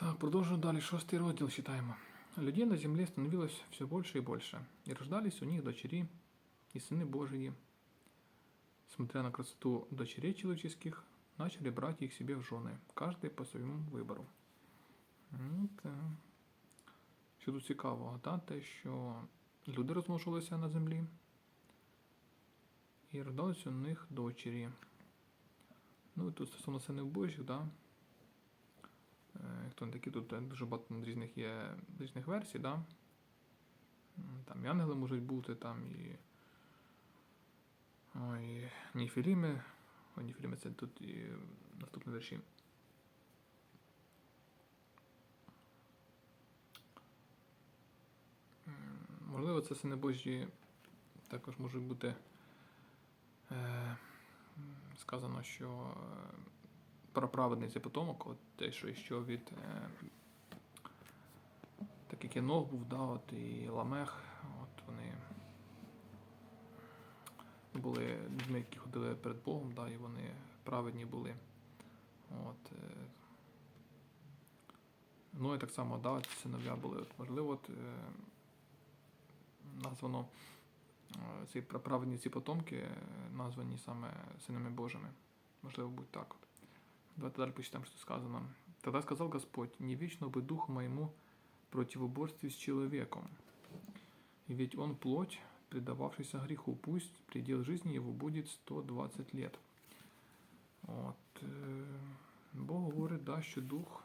Так, продолжим далее. Шестый роздел читаем. Людей на земле становилось все больше и больше, и рождались у них дочери и сыны Божии. Смотря на красоту дочерей человеческих, начали брать их себе в жены, каждый по своєму вибору. Ну, та. Що тут цікавого, та? те, що люди розмножувалися на землі, і рождалися у них дочері. Ну і тут стосовно синів Божих, да? Е, не такі, тут е, дуже багато різних є різних версій, да? Там і ангели можуть бути, там і. Ой, Ніфіліми. Ой, Ніфіліми це тут і наступні вірші. Можливо, це сини Божі також можуть бути. Е, сказано, що праправедний потомок, от те, що що від е, так як Єнох був, да, от і Ламех, от вони були людьми, які ходили перед Богом, да, і вони праведні були. От, е, ну і так само, да, ці синов'я були. От, можливо, от, е, названо е, ці праведні ці потомки е, названі саме синами Божими. Можливо, будь так. От. Давайте далі почитаем, что сказано. Тогда сказал Господь, не вечно бы духу моему противоборстве с человеком. И ведь он плоть, предававшийся греху, пусть предел жизни его будет 120 лет. От, е, Бог говорить, да, що дух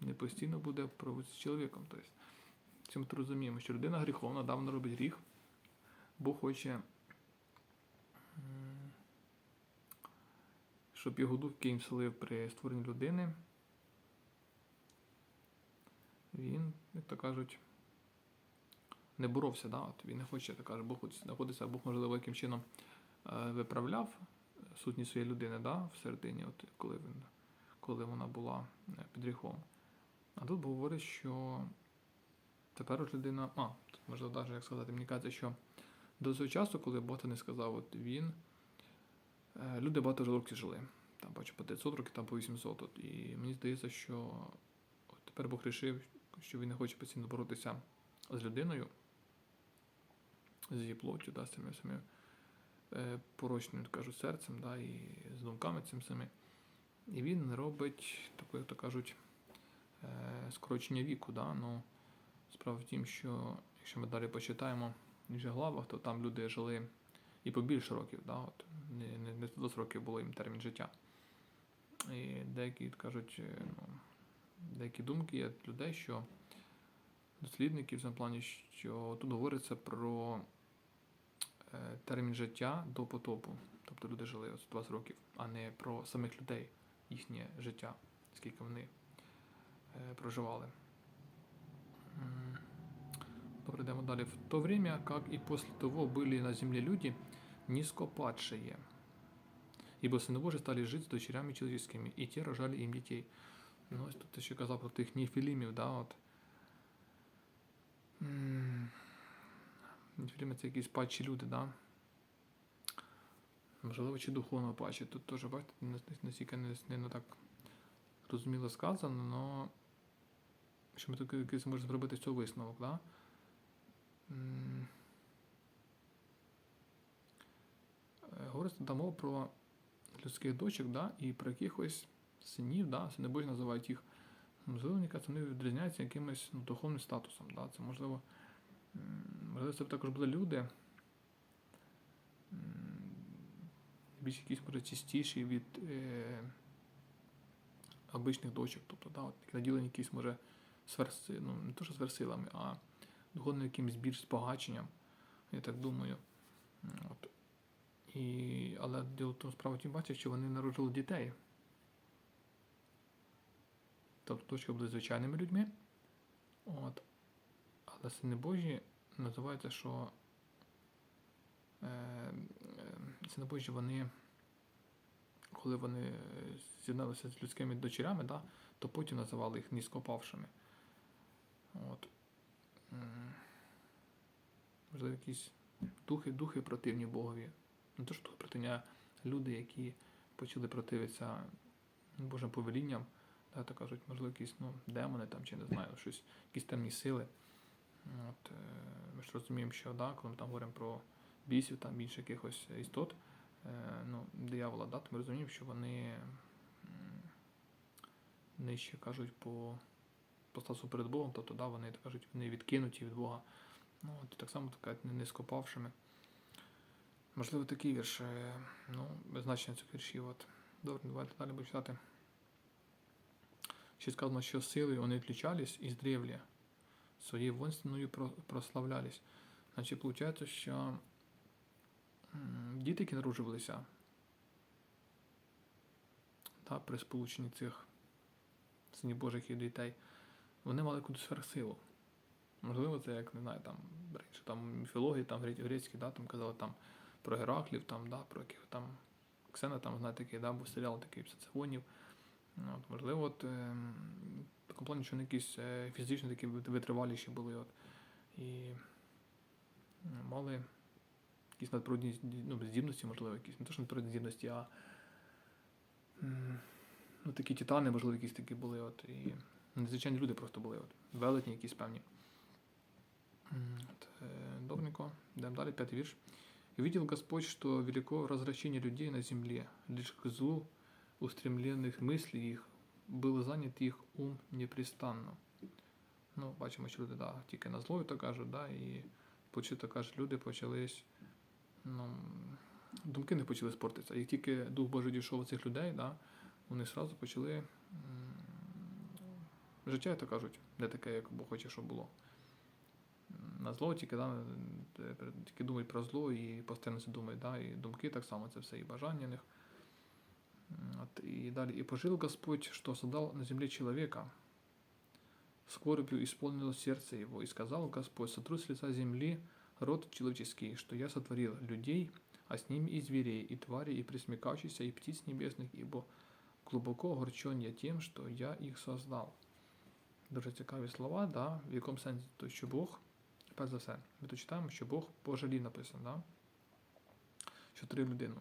не постійно буде проводити з чоловіком. Тобто, цим ми розуміємо, що людина гріховна, давно робить гріх. Бог хоче щоб його дух, який вселив при створенні людини, він, як то кажуть, не боровся. Да? От він не хоче, так каже, Бог знаходиться, Бог, можливо, яким чином е, виправляв сутність своєї людини да? всередині, от, коли, він, коли вона була е, під гріхом. А тут Бог говорить, що тепер от людина, а, можливо, навіть як сказати, мені кажеться, що до цього часу, коли Бог не сказав, от він. Е, Люди багато років жили. Там бачу по 500 років, там по 800. От. І мені здається, що от тепер Бог вирішив, що він не хоче постійно боротися з людиною, з її плоттю, да, з цими самим е, порочним, кажуть, серцем, да, і з думками цим самим. І він робить таке, як то кажуть, е, скорочення віку. Да? Ну, справа в тім, що якщо ми далі почитаємо в інших главах, то там люди жили і побільше років, да, от, не, не, не 120 років було їм термін життя. І деякі кажуть, е, ну, деякі думки є людей, що дослідники в плані, що тут говориться про е, термін життя до потопу. Тобто люди жили ось 20 років, а не про самих людей, їхнє життя, скільки вони е, проживали М. Добре, йдемо далі. В то время, как и после того были на земле люди, низкопадшие. Ибо сыны Божии стали жить с дочерями человеческими, и те рожали им детей. Ну, ось тут ще казав про тих нефілімів, да, от. М, Нефіліми це якісь падші люди, да? Можливо, чи духовно падші. Тут теж, бачите, не- настільки не, не, не так розуміло сказано, але що ми тут якийсь можемо зробити з цього висновок, да? Говориться там мова про людських дочок, да, і про якихось синів, да, сини Божі називають їх. Можливо, мені вони відрізняються якимось ну, духовним статусом. Да. Це можливо, можливо, це також були люди. Більш якісь може чистіші від е, обичних дочок. Тобто, да, от, наділені якісь, може, сверси, ну, не то, що сверсилами, а духовним якимось більш збагаченням, я так думаю. От. І, але діло в тому справа в тім бачить, що вони народжували дітей. Тобто дочки були звичайними людьми. От. Але сини Божі називається, що е, сини Божі вони, коли вони з'єдналися з людськими дочерями, да, то потім називали їх низькопавшими. От. Можливо, якісь духи, духи противні Богові. Не то, що а люди, які почали противитися Божим повелінням, да, так кажуть, можливо, якісь ну, демони там, чи не знаю, щось, якісь темні сили. От, е, ми ж розуміємо, що да, коли ми там говоримо про бісів, там більше якихось істот, е, ну, диявола, да, то ми розуміємо, що вони нижче кажуть по, по статусу перед Богом, тобто да, вони так кажуть, вони відкинуті від Бога. Ну, от, так само так не, не скопавшими. Можливо, такий вірш, е, ну, значення цих віршів. От. Добре, давайте далі буду читати. Ще сказано, що силою вони відлічались із древля, своєю воинственною про- прославлялись. Значить, виходить, що діти, які народжувалися та, при сполученні цих синів Божих і дітей, вони мали якусь сверхсилу. Можливо, це як не знаю, там раніше там міфології, там гре- грецькі, да, там казали там про Гераклів, там, да, про яких там Ксена, там, знаєте, такий, да, був серіал такий Псицефонів. Ну, От, можливо, от, е, в такому плані, що вони якісь е, фізично такі витриваліші були. От, і ну, мали якісь надприродні ну, здібності, можливо, якісь. Не те, що надприродні здібності, а ну, такі титани, можливо, якісь такі були. От, і незвичайні люди просто були. От, велетні якісь певні. От, е, добренько. Йдемо далі, п'ятий вірш. «И видел Господь, что велико развращение людей на земле, лишь к злу устремленных мыслей их был занят їх ум непрестанно. Ну, бачимо, що люди да, тільки на злою то кажуть, да, і почали кажуть, люди почались. Ну, думки не почали спортитися. Як тільки Дух Божий дійшов у цих людей, да, вони одразу почали м, життя, то кажуть, не таке, як Бог хоче, щоб було. На зло тільки, да, е, тільки думають про зло і постійно це думають, да, і думки так само, це все і бажання в них. М, От, и далее. «И пожил Господь, что создал на земле человека. Скорбью исполнило сердце его, и сказал Господь, сотру с лица земли род человеческий, что я сотворил людей, а с ними и зверей, и тварей, и пресмекающихся, и птиц небесных, ибо глубоко огорчен я тем, что я их создал. Дуже цікаві слова, да, в якому сенсі, то, що Бог, перш за все, ми тут читаємо, що Бог пожалів написано, да? що три людину.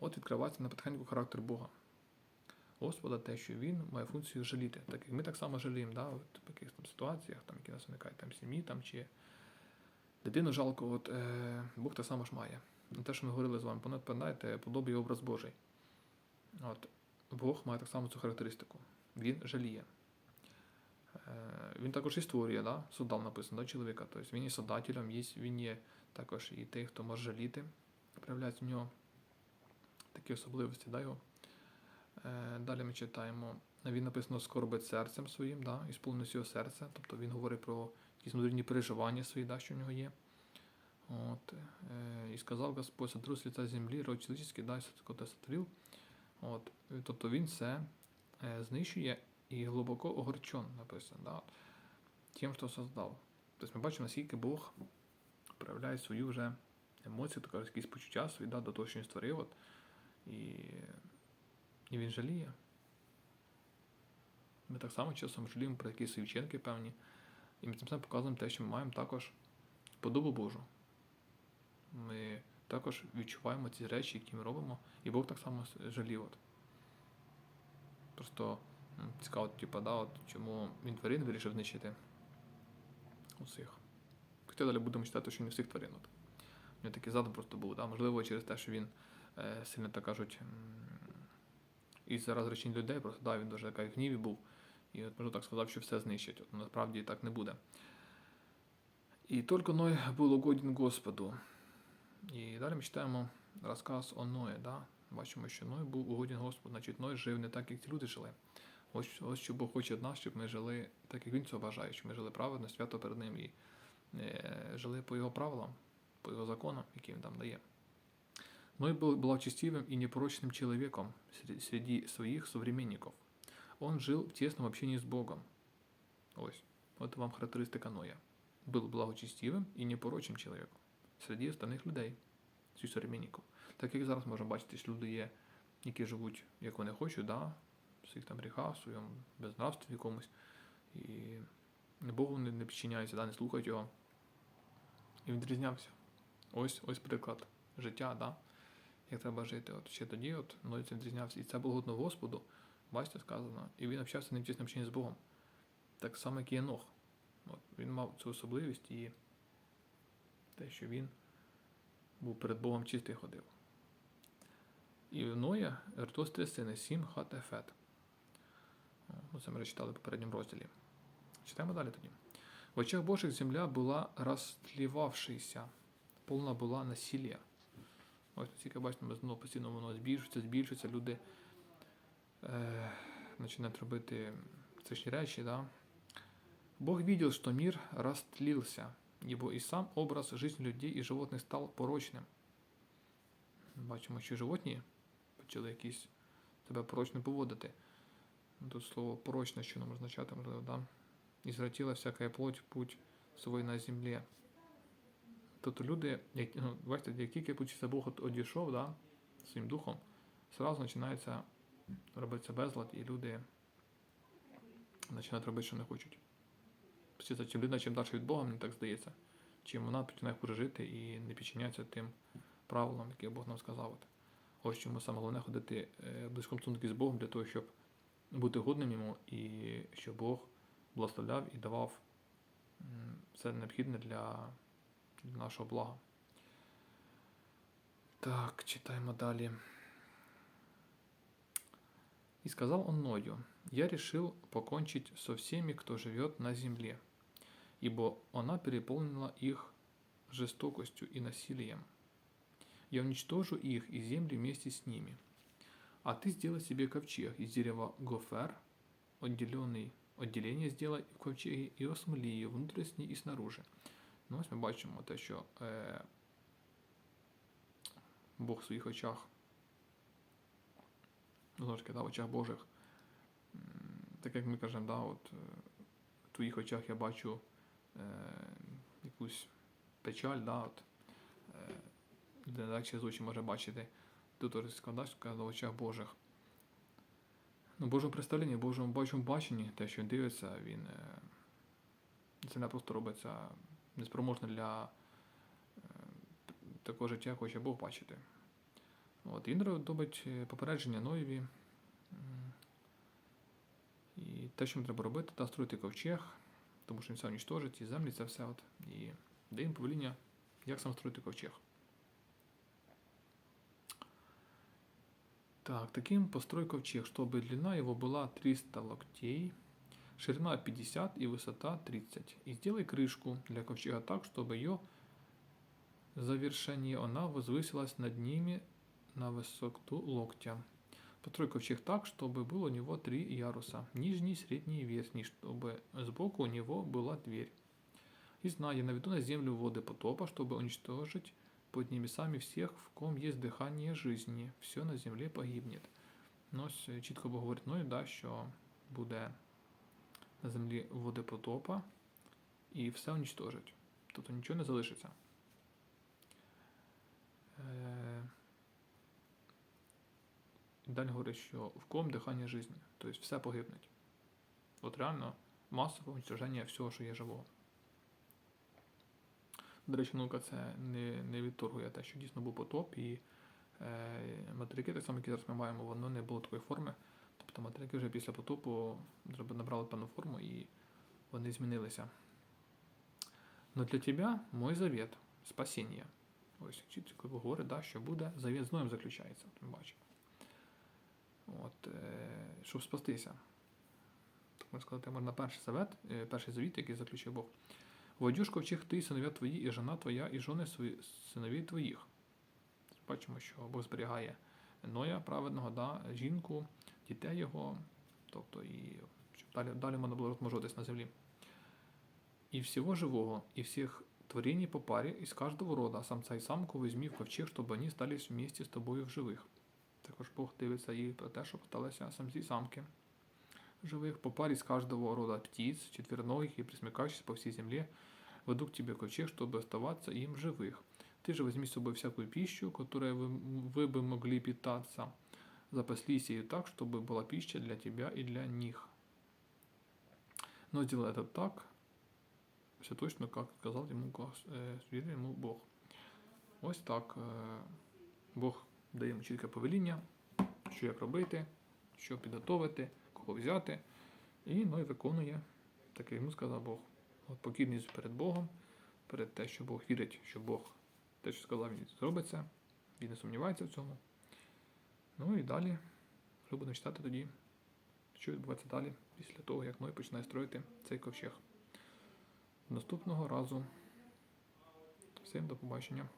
От відкривається на потихеньку характер Бога. Господа те, що він має функцію жаліти. Так як ми так само жаліємо, да, от в якихось там ситуаціях, там, які нас виникають там, сім'ї там, чи дитину жалко, от, е, Бог так само ж має. На те, що ми говорили з вами, пам'ятаєте, подобає образ Божий. От, Бог має так само цю характеристику. Він жаліє. Е, він також і створює, да? судав написано, да, чоловіка. Тобто він є судателем, є, він є також і той, хто може жаліти, проявляється в нього такі особливості да, його. Е, Далі ми читаємо. Він написано скорбить серцем своїм, да, і сповненість його серця. Тобто він говорить про якісь внутрішні переживання свої, да, що в нього є. От, е, і сказав Господь, сотру лица землі, род чоловічий, дай коте сотворив. От, тобто він це знищує і глибоко огорчен, написано, да, тим, що создав. Тобто ми бачимо, наскільки Бог проявляє свою вже емоцію, така якісь почуття свої, да, до того, що він створив. От, і, і він жаліє. Ми так само часом жаліємо про якісь свої вчинки певні. І ми цим самим показуємо те, що ми маємо також подобу Божу. Ми також відчуваємо ці речі, які ми робимо, і Бог так само жалів. Просто цікаво, типу, да, от, чому він тварин вирішив знищити усіх. Хоча далі будемо читати, що не всіх тварин. От. У нього такий задум просто був. Да? Можливо, через те, що він е, сильно так кажуть, із розречень людей, просто да, він дуже в гніві був. І от можу так сказав, що все знищить. От, насправді так не буде. І тільки Ной був угоден Господу. І далі ми читаємо розказ о Ної. Да? Бачимо, що Ной був угоден Господу. Значить, Ной жив не так, як ці люди жили. Ось, ось що Бог хоче від нас, щоб ми жили так, як він цього бажає, щоб ми жили праведно, свято перед ним і е, жили по його правилам, по його законам, які він там дає. Ной был благочестивым и непорочным человеком сре- среди своих современников. Он жил в тесном общении с Богом. Ось, от вам характеристика Ноя. Был благочестивым і непорочним чоловіком серед остальних людей, своїх современників. Так як зараз можемо бачити, що люди є, які живуть, як вони хочуть, да, в своїх там гріхах, в своєму безнравстві якомусь, і Богу не, не підчиняються, да, не слухають його. І відрізнявся. Ось, ось приклад життя, да, як треба жити. От ще тоді, от Ной відрізнявся. І це було годно Господу, Бачите, сказано. І він общався ним чесним чином з Богом. Так само, як і Єнох. От, він мав цю особливість і те, що він був перед Богом чистий ходив. І в Ноя Ертос три сини, Сім, Хат, Ефет. Ну, це ми вже читали в попередньому розділі. Читаємо далі тоді. В очах Божих земля була розтлівавшися, повна була насилля. Ось наскільки бачите, ми знову постійно воно збільшується, збільшується, люди е, починають робити страшні речі. Да? Бог видел, что мир растлился, ибо и сам образ жизни людей и животных стал порочним. Бачимо, що животні почали якісь себе порочно поводити. Ну, Тут слово порочне, що нам означати, можливо, да? Ізвратила всяка плоть путь свой на землі. Тобто люди, як, ну, бачите, як тільки почався Бог одійшов, да, своїм духом, зразу починається робитися безлад, і люди починають робити, що не хочуть. Просто чим людина, чим далі від Бога, мені так здається, чим вона починає хуже жити і не підчиняється тим правилам, які Бог нам сказав. Ось чому саме головне ходити е, в близькому з Богом для того, щоб бути годним йому, і щоб Бог благословляв і давав все необхідне для, нашого блага. Так, читаємо далі. И сказал он Ною, я решил покончить со всеми, кто живет на земле, ибо она переполнила их жестокостью и насилием. Я уничтожу их и земли вместе с ними. А ты сделай себе ковчег из дерева гофер, отделенный, отделение сделай в ковчеге и осмоли її внутрішній і снаружи. Ну, ось ми бачимо те, що е, Бог в своїх очах знову ж таки, да, в очах Божих. Так як ми кажемо, да, от, е, в твоїх очах я бачу е, якусь печаль, да, от, е, де легше очі може бачити. Теж складач сказав очах Божих. Ну, Божому представленні, Божому бачому баченні, те, що він дивиться, він е, це не просто робиться неспроможне для е, такого життя, як хоче Бог бачити. От, він робить е, попередження Ноєві. І те, що їм треба робити, та строїти ковчег, тому що він все унічтожить, і землі це все. От, і дає повеління, як сам строїти ковчег. Так, таким построй ковчег, чтобы длина его была 300 локтей, ширина 50 и высота 30. И сделай крышку для ковчега так, чтобы ее завершение она возвысилась над ними на высоту локтя. Построй ковчег так, чтобы было у него три яруса, нижний, средний и верхний, чтобы сбоку у него была дверь. И знай, я наведу на землю воды потопа, чтобы уничтожить под небесами всех, в ком есть дихання жизни, все на землі погибнет. Ось е, чітко говорить, ну і да, що буде на землі води потопа і все уничтожить. Тобто нічого не залишиться. Е, далі говорить, що в ком дихання жизни, тобто все погибнуть. От реально масове уничтоження всього, що є живого. До речі, наука це не, не відторгує те, що дійсно був потоп, і е, материки, так само, які зараз ми маємо, воно не було такої форми. Тобто материки вже після потопу набрали певну форму і вони змінилися. Но для тебе мой завет спасіння. Ось чітко говорить, да, що буде завет з Ноєм заключається. Ми бачимо. От, е, щоб спастися. Так можна сказати, можна перший завет, е, перший завіт, який заключив Бог. Войдешь в ковчег ти, синовя твої, і жена твоя, і жони свої, синові твоїх. Бачимо, що Бог зберігає Ноя праведного, да, жінку, дітей його, тобто і щоб далі, далі можна було розмножуватись на землі. І всього живого, і всіх творений по парі, із кожного рода, самця і самку візьмі в ковчег, щоб вони стались вместе з тобою в живих. Також Бог дивиться і про те, щоб сталися самці і самки живых, по паре с каждого рода птиц, четвероногих и присмыкающихся по всей земле, веду к тебе ковчег, чтобы оставаться им живых. Ты же возьми с собой всякую пищу, которой вы, вы бы могли питаться. Запаслись ею так, чтобы была пища для тебя и для них. Но сделай это так, все точно, как сказал ему, Гос- э, звірив йому Бог. Ось так. е, Бог дає йому чітке повеління, що як робити, що підготовити, кого взяти. І Ной виконує таке йому сказав Бог. От покірність перед Богом, перед те, що Бог вірить, що Бог те, що сказав, він зробиться, він не сумнівається в цьому. Ну і далі будемо читати тоді, що відбувається далі, після того, як Ной починає строїти цей ковчег. Наступного разу. Всім до побачення.